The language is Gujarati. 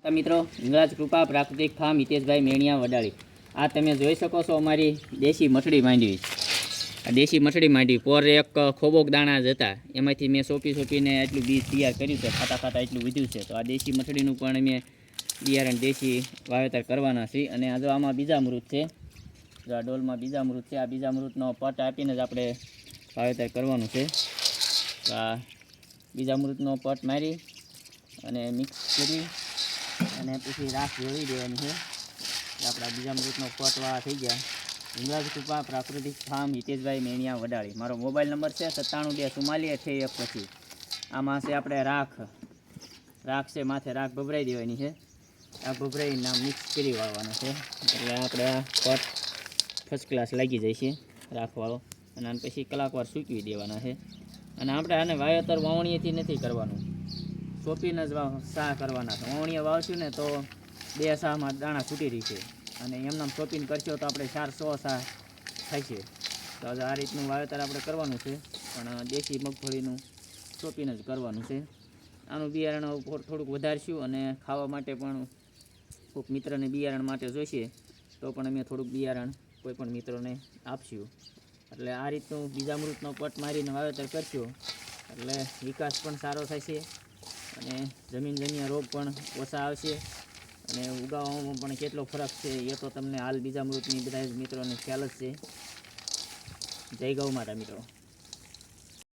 માતા મિત્રો ઇંગરાજ કૃપા, પ્રાકૃતિક ફાર્મ, હિતેશભાઈ મેણિયા વડાળી. આ તમે જોઈ શકો છો અમારી દેશી મઠડી માંડવી. આ દેશી મઠડી માંડવી, પોર એક ખોબોક દાણા જ હતા. એમાંથી મેં સોંપી સોંપીને એટલું બીજ તૈયાર કર્યું છે, ખાતા ખાતા એટલું વધ્યું છે. તો આ દેશી મઠડીનું પણ અમે બિયારણ દેશી વાવેતર કરવાના છીએ. અને આ જો આમાં બીજા મૃત છે, જો આ ડોલમાં બીજા મૃત છે, આ બીજા મૃતનો પટ આપીને જ આપણે વાવેતર કરવાનું છે. તો આ બીજા મૃતનો પટ મારી અને મિક્સ કરી અને પછી રાખ જોડી દેવાની છે આપણા બીજા મૃતનો પટવા થઈ ગયા. હિંગળાજ કૃપા પ્રાકૃતિક ફાર્મ હિતેશભાઈ મેણિયા વડાળી. મારો મોબાઈલ નંબર છે સત્તાણું બે ચુમ્માલી છે એક પછી આમાં છે આપણે રાખ. રાખ છે, માથે રાખ ભભરાઈ દેવાની છે. રાખ ભભરાઈ નામ મિક્સ કરી વાળવાનો છે. એટલે આપણે આ પટ ફર્સ્ટ ક્લાસ લાગી જાય છે રાખવાળો. અને પછી કલાકવાર સૂકવી દેવાના છે. અને આપણે આને વાવેતર વાવણીએથી નથી કરવાનું. સોંપીને જ સા કરવાના છે. ઓણીએ વાવશું ને તો બે સામાં દાણા છૂટી રહી છે. અને એમનામ સોંપીને કરશો તો આપણે ચાર સો થાય છે. તો આ રીતનું વાવેતર આપણે કરવાનું છે. પણ દેશી મગફળીનું સોંપીને જ કરવાનું છે. આનું બિયારણ થોડુંક વધારશું અને ખાવા માટે પણ કોઈક મિત્રને બિયારણ માટે જોઈશે, તો પણ અમે થોડુંક બિયારણ કોઈ પણ મિત્રોને આપશું. એટલે આ રીતનું બીજા મૃતનો પટ મારીને વાવેતર કરશું. એટલે વિકાસ પણ સારો થશે. અને જમીનજન્ય રોગ પણ ઓછા આવશે. અને ઉગાવવામાં પણ કેટલો ફરક છે એ તો તમને હાલ બીજા મૃતની બધા જ મિત્રોને ખ્યાલ જ છે. જય ગૌ માતા મિત્રો.